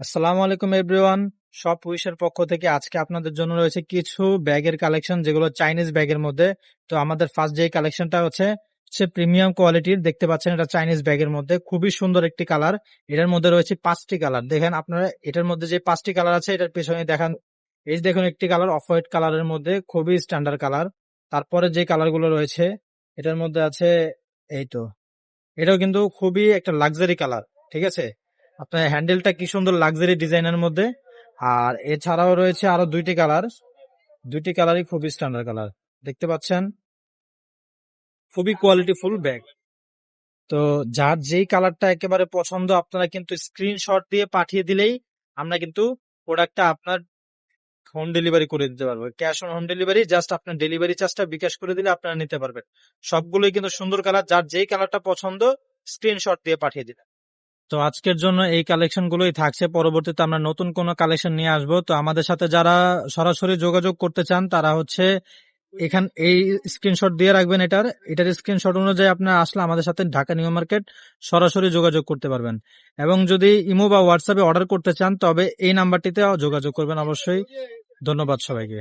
আসসালামু আলাইকুম এভরিওয়ান। সব উইশের পক্ষ থেকে আজকে আপনাদের জন্য রয়েছে কিছু ব্যাগের কালেকশন, যেগুলো চাইনিজ ব্যাগের মধ্যে। তো আমাদের ফার্স্ট যে কালেকশনটা হচ্ছে, সে প্রিমিয়াম কোয়ালিটির, দেখতে পাচ্ছেন এটা চাইনিজ ব্যাগের মধ্যে। খুবই সুন্দর একটি কালার। এটার মধ্যে রয়েছে পাঁচটি কালার। দেখেন আপনারা, এটার মধ্যে যে পাঁচটি কালার আছে, এটার পেছনে দেখান। এই দেখুন একটি কালার অফ হোয়াইট কালারের মধ্যে, খুবই স্ট্যান্ডার্ড কালার। তারপরে যে কালারগুলো রয়েছে, এটার মধ্যে আছে, এই তো। এটাও কিন্তু খুবই একটা লাক্সারি কালার, ঠিক আছে? আপনার হ্যান্ডেলটা কি সুন্দর লাক্সারি ডিজাইনের মধ্যে। আর এছাড়াও রয়েছে আরও দুইটি কালার। দুইটি কালারই খুবই স্ট্যান্ডার্ড কালার। দেখতে পাচ্ছেন? খুবই কোয়ালিটি ফুল ব্যাগ তো যার যেই কালারটা একেবারে পছন্দ, আপনারা কিন্তু স্ক্রিনশট দিয়ে পাঠিয়ে দিলেই আমরা কিন্তু প্রোডাক্টটা আপনার হোম ডেলিভারি করে দিতে পারব। Cash on home delivery just আপনার ডেলিভারি চার্জটা বিকাশ করে দিলে আপনারা নিতে পারবেন। সবগুলোই কিন্তু সুন্দর কালার। যার যেই কালারটা পছন্দ স্ক্রিনশট দিয়ে পাঠিয়ে দিবেন তো আজকের জন্য এই কালেকশন গুলোই থাকছে। পরবর্তীতে আমরা নতুন কোনো কালেকশন নিয়ে আসব। তো আমাদের সাথে যারা সরাসরি যোগাযোগ করতে চান, তারা হচ্ছে এখান, এই স্ক্রিনশট দিয়ে রাখবেন এটার। এটার স্ক্রিনশট অনুযায়ী আপনার আসলে আমাদের সাথে ঢাকা নিউ মার্কেট সরাসরি যোগাযোগ করতে পারবেন। এবং যদি ইমো বা হোয়াটসঅ্যাপে অর্ডার করতে চান, তবে এই নাম্বারটিতে যোগাযোগ করবেন অবশ্যই। ধন্যবাদ সবাইকে।